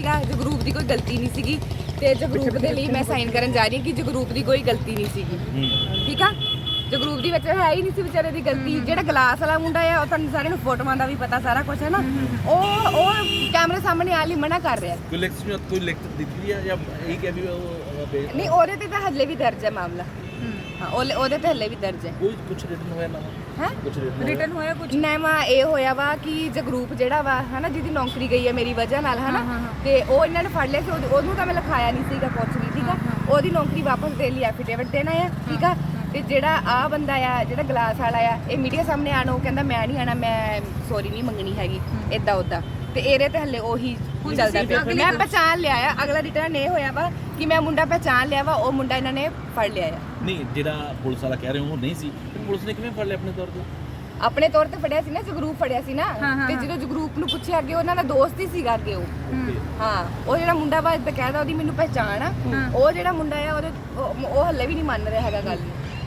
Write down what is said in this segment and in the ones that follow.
ਸੀਗਾ ਜਗਰੂਪ ਦੀ ਕੋਈ ਗਲਤੀ ਨਹੀਂ ਸੀਗੀ ਤੇ ਜਗਰੂਪ ਦੇ ਲਈ ਮੈਂ ਸਾਈਨ ਕਰਨ ਜਾ ਰਹੀ ਹਾਂ ਕਿ ਜਗਰੂਪ ਦੀ ਕੋਈ ਗਲਤੀ ਨਹੀਂ ਸੀਗੀ। ਠੀਕ ਆ? ਜਗਰੂਪ ਦੀ ਵਿੱਚ ਹੈ ਹੀ ਨਹੀਂ ਸੀ ਵਿਚਾਰੇ ਦੀ ਗਲਤੀ। ਜਿਹੜਾ ਗਲਾਸ ਵਾਲਾ ਮੁੰਡਾ ਆ ਉਹ ਤੁਹਾਨੂੰ ਸਾਰਿਆਂ ਨੂੰ ਫੋਟੋਆਂ ਦਾ ਵੀ ਪਤਾ ਸਾਰਾ ਕੁਝ ਹੈ ਨਾ? ਉਹ ਉਹ ਕੈਮਰੇ ਸਾਹਮਣੇ ਆ ਲਈ ਮਨਾ ਕਰ ਰਿਹਾ। ਕੋਈ ਲਿਖਤ ਕੋਈ ਲਿਖਤ ਦਿੱਤੀ ਹੈ ਜਾਂ ਇਹ ਕਿ ਵੀ ਉਹ ਨਹੀਂ ਉਹਦੇ ਤੇ ਤਾਂ ਹੱਲੇ ਵੀ ਦਰਜ ਹੈ ਮਾਮਲਾ। ਹਾਂ। ਉਹਦੇ ਤੇ ਹੱਲੇ ਵੀ ਦਰਜ ਹੈ। ਕੋਈ ਕੁਝ ਰਿਟਨ ਹੋਇਆ ਨਾ? ਹੈ? ਕੁਝ ਰਿਟਨ ਰਿਟਰਨ ਹੋਇਆ ਕੁਝ ਨੈਮਾ ਇਹ ਹੋਇਆ ਵਾ ਕਿ ਜਗਰੂਪ ਜਿਹੜਾ ਵਾ ਹਨਾ ਜਿਹਦੀ ਨੌਕਰੀ ਗਈ ਹੈ ਮੇਰੀ ਵਜ੍ਹਾ ਨਾਲ ਹਨਾ ਤੇ ਉਹ ਇਹਨਾਂ ਨੇ ਫੜ ਲਿਆ ਸੀ ਉਹਦੇ- ਉਹਨੂੰ ਤਾਂ ਮੈਂ ਲਿਖਾਇਆ ਨਹੀਂ ਸੀਗਾ ਕੁਛ ਵੀ ਠੀਕ ਆ? ਉਹਦੀ ਨੌਕਰੀ ਵਾਪਸ ਦੇ ਲਈ ਐਫੀਡੇਵਿਟ ਦੇਣਾ ਆ ਠੀਕ ਆ? ਤੇ ਜਿਹੜਾ ਆ ਬੰਦਾ ਆ ਜਿਹੜਾ ਗਲਾਸ ਵਾਲਾ ਆ ਇਹ ਮੀਡੀਆ ਸਾਹਮਣੇ ਆਣ ਉਹ ਕਹਿੰਦਾ ਮੈਂ ਨਹੀਂ ਆਣਾ ਮੈਂ ਸੌਰੀ ਨਹੀਂ ਮੰਗਣੀ ਹੈਗੀ ਇਦਾਂ ਉਦਾਂ ਤੇ ਇਹਦੇ ਤੇ ਹੱਲੇ ਉਹੀ ਚੱਲਦਾ ਪਿਆ। ਮੈਂ ਪਛਾਣ ਲਿਆ ਆ ਅਗਲਾ ਰਿਟਰਨ ਇਹ ਹੋਇਆ ਵਾ ਕਿ ਮੈਂ ਮੁੰਡਾ ਪਛਾਣ ਲਿਆ ਵਾ ਉਹ ਮੁੰਡਾ ਇਹਨਾਂ ਨੇ ਫੜ ਲਿਆ ਆ। ਨਹੀਂ ਜਿਹੜਾ ਪੁਲਿਸ ਵਾਲਾ ਕਹਿ ਰਹੇ ਹੋ ਉਹ ਨਹੀਂ ਸੀ। ਪੁਲਿਸ ਨੇ ਕਿਵੇਂ ਫੜ ਲਿਆ ਆਪਣੇ ਤੌਰ ਤੇ? ਆਪਣੇ ਤੌਰ ਤੇ ਫੜਿਆ ਸੀ ਨਾ ਜਗਰੂਪ ਫੜਿਆ ਸੀ ਨਾ। ਤੇ ਜਦੋਂ ਜਗਰੂਪ ਨੂੰ ਪੁੱਛਿਆ ਅੱਗੇ ਉਹਨਾਂ ਦਾ ਦੋਸਤ ਹੀ ਸੀਗਾ ਅੱਗੇ ਉਹ। ਹਾਂ। ਉਹ ਜਿਹੜਾ ਮੁੰਡਾ ਵਾ ਬਕਾਇਦਾ ਉਹਦੀ ਮੈਨੂੰ ਪਹਿਚਾਣ ਆ। ਉਹ ਜਿਹੜਾ ਮੁੰਡਾ ਆ ਉਹਦੇ ਉਹ ਉਹ ਹੱਲੇ ਵੀ ਨਹੀਂ ਮੰਨ ਰਿਹਾ ਹੈਗਾ ਗੱਲ ਨੂੰ।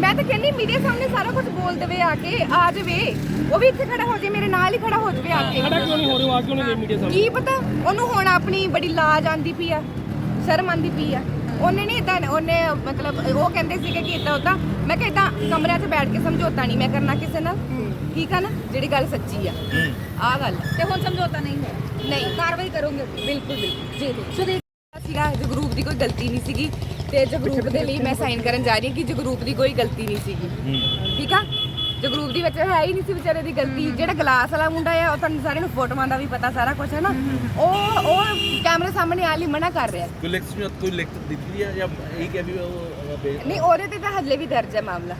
ਮੈਂ ਤਾਂ ਕਹਿੰਦੀ ਮੀਡੀਆ ਸਾਹਮਣੇ ਸਾਰਾ ਕੁਝ ਬੋਲ ਦੇਵੇ ਆ ਕੇ ਆ ਜਾਵੇ। ਉਹ ਵੀ ਇੱਥੇ ਖੜਾ ਹੋ ਜਾਵੇ ਮੇਰੇ ਨਾਲ ਹੀ ਖੜਾ ਹੋ ਜਾਵੇ ਆ ਕੇ। ਖੜਾ ਕਿਉਂ ਨਹੀਂ ਹੋ ਰਿਹਾ ਆ ਕਿਉਂ ਨਹੀਂ ਮੀਡੀਆ ਸਾਹਮਣੇ? ਕੀ ਪਤਾ? ਉਹਨੂੰ ਹੁਣ ਆਪਣੀ ਬੜੀ ਲਾਜ ਆਂਦੀ ਪਈ ਆ ਸ਼ਰਮ ਆਂਦੀ ਪਈ ਆ। ਉਹਨੇ ਨਹੀਂ ਇਦਾਂ ਉਹਨੇ ਮਤਲਬ ਉਹ ਕਹਿੰਦੇ ਸੀਗੇ ਕਿ ਇਦਾਂ ਉਦਾਂ ਮੈਂ ਕਿਹਾ ਇਦਾਂ ਕਮਰਿਆਂ 'ਚ ਬੈਠ ਕੇ ਸਮਝੌਤਾ ਨਹੀਂ ਮੈਂ ਕਰਨਾ ਕਿਸੇ ਨਾਲ। ਠੀਕ ਆ ਨਾ? ਜਿਹੜੀ ਗੱਲ ਸੱਚੀ ਆ। ਆ ਗੱਲ ਤੇ ਹੁਣ ਸਮਝੌਤਾ ਨਹੀਂ ਹੋਇਆ? ਨਹੀਂ। ਕਾਰਵਾਈ ਕਰੋਗੇ? ਬਿਲਕੁਲ ਬਿਲਕੁਲ। ਜੀ ਜੀ। ਸੁਦੀਪ ਸੀਗਾ ਜਗਰੂਪ ਦੀ ਕੋਈ ਗਲਤੀ ਨਹੀਂ ਸੀਗੀ ਤੇ ਜਗਰੂਪ ਦੇ ਲਈ ਮੈਂ ਸਾਈਨ ਕਰਨ ਜਾ ਰਹੀ ਹਾਂ ਕਿ ਜਗਰੂਪ ਦੀ ਕੋਈ ਗਲਤੀ ਨਹੀਂ ਸੀਗੀ। ਠੀਕ ਆ? ਜਗਰੂਪ ਦੀ ਵਿੱਚ ਹੈ ਹੀ ਨਹੀਂ ਸੀ ਵਿਚਾਰੇ ਦੀ ਗਲਤੀ। ਜਿਹੜਾ ਗਲਾਸ ਵਾਲਾ ਮੁੰਡਾ ਆ ਉਹ ਤੁਹਾਨੂੰ ਸਾਰਿਆਂ ਨੂੰ ਫੋਟੋਆਂ ਦਾ ਵੀ ਪਤਾ ਸਾਰਾ ਕੁਝ ਹੈ ਨਾ। ਉਹ ਉਹ ਕੈਮਰੇ ਸਾਹਮਣੇ ਆ ਲਈ ਮਨਾ ਕਰ ਰਿਹਾ। ਕੋਈ ਲਿਖਤ ਕੋਈ ਲਿਖਤ ਦਿੱਤੀ ਹੈ ਜਾਂ ਇਹ ਕਿ ਵੀ ਉਹ ਨਹੀਂ ਉਹਦੇ ਤੇ ਤਾਂ ਹੱਲੇ ਵੀ ਦਰਜ ਹੈ ਮਾਮਲਾ।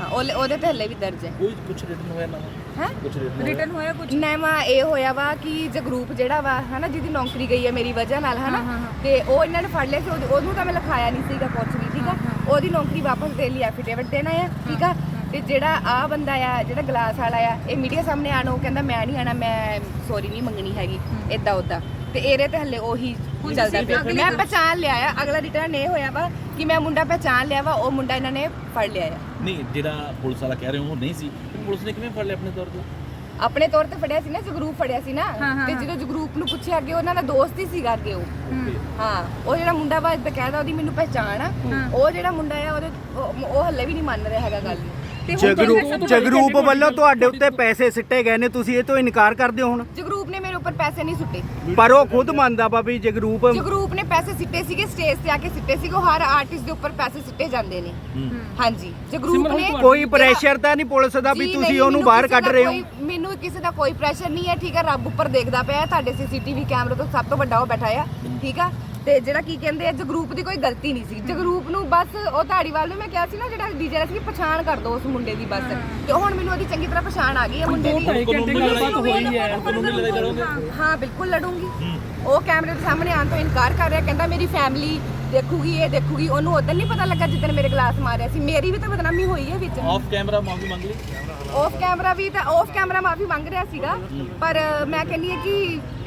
ਹਾਂ ਉਹਦੇ ਤੇ ਹੱਲੇ ਵੀ ਦਰਜ ਹੈ। ਕੋਈ ਕੁਝ ਰਿਟਨ ਹੋਇਆ ਨਾ? ਹੈ? ਕੁਝ ਰਿਟਨ ਰਿਟਰਨ ਹੋਇਆ ਕੁਝ ਨੈਮਾ ਇਹ ਹੋਇਆ ਵਾ ਕਿ ਜਗਰੂਪ ਜਿਹੜਾ ਵਾ ਹਨਾ ਜਿਹਦੀ ਨੌਕਰੀ ਗਈ ਹੈ ਮੇਰੀ ਵਜ੍ਹਾ ਨਾਲ ਹਨਾ ਤੇ ਉਹ ਇਹਨਾਂ ਨੇ ਫੜ ਲਿਆ ਸੀ ਉਹਦੇ- ਉਹਨੂੰ ਤਾਂ ਮੈਂ ਲਿਖਾਇਆ ਨਹੀਂ ਸੀਗਾ ਕੁਛ ਵੀ ਠੀਕ ਆ? ਉਹਦੀ ਨੌਕਰੀ ਵਾਪਸ ਦੇ ਲਈ ਐਫੀਡੇਵਿਟ ਦੇਣਾ ਆ ਠੀਕ ਆ? ਤੇ ਜਿਹੜਾ ਆ ਬੰਦਾ ਆ ਜਿਹੜਾ ਗਲਾਸ ਵਾਲਾ ਆ ਇਹ ਮੀਡੀਆ ਸਾਹਮਣੇ ਆਣ ਉਹ ਕਹਿੰਦਾ ਮੈਂ ਨਹੀਂ ਆਣਾ ਮੈਂ ਸੌਰੀ ਨਹੀਂ ਮੰਗਣੀ ਹੈਗੀ ਇਦਾਂ ਉਦਾਂ ਤੇ ਇਹਦੇ ਤੇ ਹੱਲੇ ਉਹੀ ਚੱਲਦਾ ਪਿਆ। ਮੈਂ ਪਛਾਣ ਲਿਆ ਆ। ਅਗਲਾ ਰਿਟਰਨ ਇਹ ਹੋਇਆ ਵਾ ਕਿ ਮੈਂ ਮੁੰਡਾ ਪਛਾਣ ਲਿਆ ਵਾ ਉਹ ਮੁੰਡਾ ਇਹਨਾਂ ਨੇ ਫੜ ਲਿਆ ਆ। ਨਹੀਂ ਜਿਹੜਾ ਪੁਲਿਸ ਵਾਲਾ ਕਹਿ ਰਹੇ ਹੋ ਉਹ ਨਹੀਂ ਸੀ। ਤੇ ਪੁਲਿਸ ਨੇ ਕਿਵੇਂ ਫੜ ਲਿਆ ਆਪਣੇ ਤੌਰ ਤੇ? ਆਪਣੇ ਤੌਰ ਤੇ ਫੜਿਆ ਸੀ ਨਾ ਜਗਰੂਪ ਫੜਿਆ ਸੀ ਨਾ। ਤੇ ਜਦੋਂ ਜਗਰੂਪ ਨੂੰ ਪੁੱਛਿਆ ਅੱਗੇ ਉਹਨਾਂ ਦਾ ਦੋਸਤ ਹੀ ਸੀਗਾ ਅੱਗੇ ਉਹ। ਹਾਂ। ਉਹ ਜਿਹੜਾ ਮੁੰਡਾ ਵਾ ਬਕਾਇਦਾ ਉਹਦੀ ਮੈਨੂੰ ਪਹਿਚਾਣ ਆ। ਉਹ ਜਿਹੜਾ ਮੁੰਡਾ ਆ ਉਹਦੇ ਉਹ- ਹੱਲੇ ਵੀ ਨਹੀਂ ਮੰਨ ਰਿਹਾ ਹੈਗਾ ਗੱਲ ਨੂੰ। ਜਗਰੂਪ ਜਗਰੂਪ ਵੱਲੋਂ ਤੁਹਾਡੇ ਉੱਤੇ ਪੈਸੇ ਸਿੱਟੇ ਗਏ ਨੇ ਤੁਸੀਂ ਇਹ ਤੋਂ ਇਨਕਾਰ ਕਰਦੇ ਹੋ ਹੁਣ? ਉੱਪਰ ਪੈਸੇ ਨਹੀਂ ਸੁੱਟੇ। ਪਰ ਉਹ ਖੁਦ ਮੰਨਦਾ ਵਾ ਵੀ ਜਗਰੂਪ ਜਗਰੂਪ ਨੇ ਪੈਸੇ ਸਿੱਟੇ ਸੀਗੇ ਸਟੇਜ ਤੇ ਆ ਕੇ ਸਿੱਟੇ ਸੀਗੇ ਉਹ ਹਰ ਆਰਟਿਸਟ ਦੇ ਉੱਪਰ ਪੈਸੇ ਸਿੱਟੇ ਜਾਂਦੇ ਨੇ। ਹਾਂਜੀ। ਜਗਰੂਪ ਨੇ ਕੋਈ ਪ੍ਰੈਸ਼ਰ ਤਾਂ ਨਹੀਂ ਪੁਲਿਸ ਦਾ ਵੀ ਜੀ ਤੁਸੀਂ ਨਹੀਂ, ਉਹਨੂੰ ਮੈਨੂੰ ਬਾਹਰ ਕਿਸੇ ਕੱਢ ਦਾ ਰਹੇ ਹੋ? ਕੋਈ- ਮੈਨੂੰ ਕਿਸੇ ਦਾ ਕੋਈ ਪ੍ਰੈਸ਼ਰ ਨਹੀਂ ਹੈ ਠੀਕ ਹੈ ਰੱਬ ਉੱਪਰ ਦੇਖਦਾ ਪਿਆ ਹੈ, ਤੁਹਾਡੇ ਸੀਸੀਟੀਵੀ ਕੈਮਰੇ ਤੋਂ ਸਭ ਤੋਂ ਵੱਡਾ ਉਹ ਬੈਠਾ ਆ ਠੀਕ ਆ? ਤੇ ਜਿਹੜਾ ਕੀ ਕਹਿੰਦੇ ਆ ਜਗਰੂਪ ਦੀ ਕੋਈ ਗਲਤੀ ਨਹੀਂ ਸੀ। ਜਗਰੂਪ ਨੂੰ ਬਸ ਉਹ ਧਾੜੀਵਾਲ ਨੂੰ ਮੈਂ ਕਿਹਾ ਸੀ ਨਾ ਜਿਹੜਾ ਡੀਜੇ ਸੀ ਪਛਾਣ ਕਰ ਦੋ ਉਸ ਮੁੰਡੇ ਦੀ ਬਸ। ਤੇ ਹੁਣ ਮੈਨੂੰ ਉਹਦੀ ਚੰਗੀ ਤਰ੍ਹਾਂ ਪਛਾਣ ਆ ਗਈ ਹੈ ਮੁੰਡੇ ਦੀ। ਕਾਨੂੰਨੀ ਗੱਲਬਾਤ ਹੋਈ ਹੈ ਕਾਨੂੰਨੀ ਲੜਾਈ ਹਾਂ ਬਿਲਕੁਲ ਲੜੂੰਗੀ। ਉਹ ਕੈਮਰੇ ਦੇ ਸਾਹਮਣੇ ਆਉਣ ਤੋਂ ਇਨਕਾਰ ਕਰ ਰਿਹਾ ਕਹਿੰਦਾ ਮੇਰੀ ਫੈਮਿਲੀ ਦੇਖੂਗੀ ਇਹ ਦੇਖੂਗੀ ਉਹਨੂੰ ਉਦੋਂ ਨਹੀਂ ਪਤਾ ਲੱਗਾ ਜਿੱਦਣ ਮੇਰੇ ਗਲਾਸ ਮਾਰਿਆ ਸੀ। ਮੇਰੀ ਵੀ ਤਾਂ ਬਦਨਾਮੀ ਹੋਈ ਹੈ ਵਿੱਚ। ਆਫ ਕੈਮਰਾ ਮਾਫੀ ਮੰਗ ਲਈ? ਆਫ ਕੈਮਰਾ ਵੀ ਤਾਂ ਆਫ ਕੈਮਰਾ ਮਾਫੀ ਮੰਗ ਰਿਹਾ ਸੀਗਾ। ਪਰ ਮੈਂ ਕਹਿੰਦੀ ਹਾਂ ਕਿ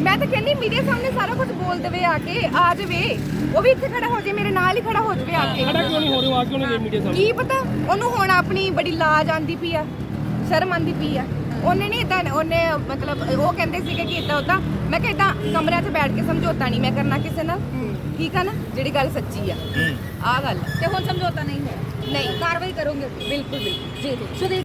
ਮੈਂ ਤਾਂ ਕਹਿੰਦੀ ਮੀਡੀਆ ਸਾਹਮਣੇ ਸਾਰਾ ਕੁਝ ਬੋਲ ਦੇਵੇ ਆ ਕੇ ਆ ਜਾਵੇ। ਉਹ ਵੀ ਇੱਥੇ ਖੜਾ ਹੋ ਜਾਵੇ ਮੇਰੇ ਨਾਲ ਹੀ ਖੜਾ ਹੋ ਜਾਵੇ ਆ ਕੇ। ਖੜਾ ਕਿਉਂ ਨਹੀਂ ਹੋ ਰਿਹਾ ਆ ਕਿਉਂ ਨਹੀਂ ਮੀਡੀਆ ਸਾਹਮਣੇ? ਕੀ ਪਤਾ? ਉਹਨੂੰ ਹੁਣ ਆਪਣੀ ਬੜੀ ਲਾਜ ਆਂਦੀ ਪਈ ਆ ਸ਼ਰਮ ਆਂਦੀ ਪਈ ਆ। ਉਹਨੇ ਨਹੀਂ ਇਦਾਂ ਉਹਨੇ ਮਤਲਬ ਉਹ ਕਹਿੰਦੇ ਸੀਗੇ ਕਿ ਇਦਾਂ ਉਦਾਂ ਮੈਂ ਕਿਹਾ ਇਦਾਂ ਕਮਰਿਆਂ 'ਚ ਬੈਠ ਕੇ ਸਮਝੌਤਾ ਨਹੀਂ ਮੈਂ ਕਰਨਾ ਕਿਸੇ ਨਾਲ। ਠੀਕ ਆ ਨਾ? ਜਿਹੜੀ ਗੱਲ ਸੱਚੀ ਆ। ਆ ਗੱਲ। ਤੇ ਹੁਣ ਸਮਝੌਤਾ ਨਹੀਂ ਹੋਇਆ? ਨਹੀਂ। ਕਾਰਵਾਈ ਕਰੋਗੇ? ਬਿਲਕੁਲ ਬਿਲਕੁਲ। ਜੀ ਜੀ।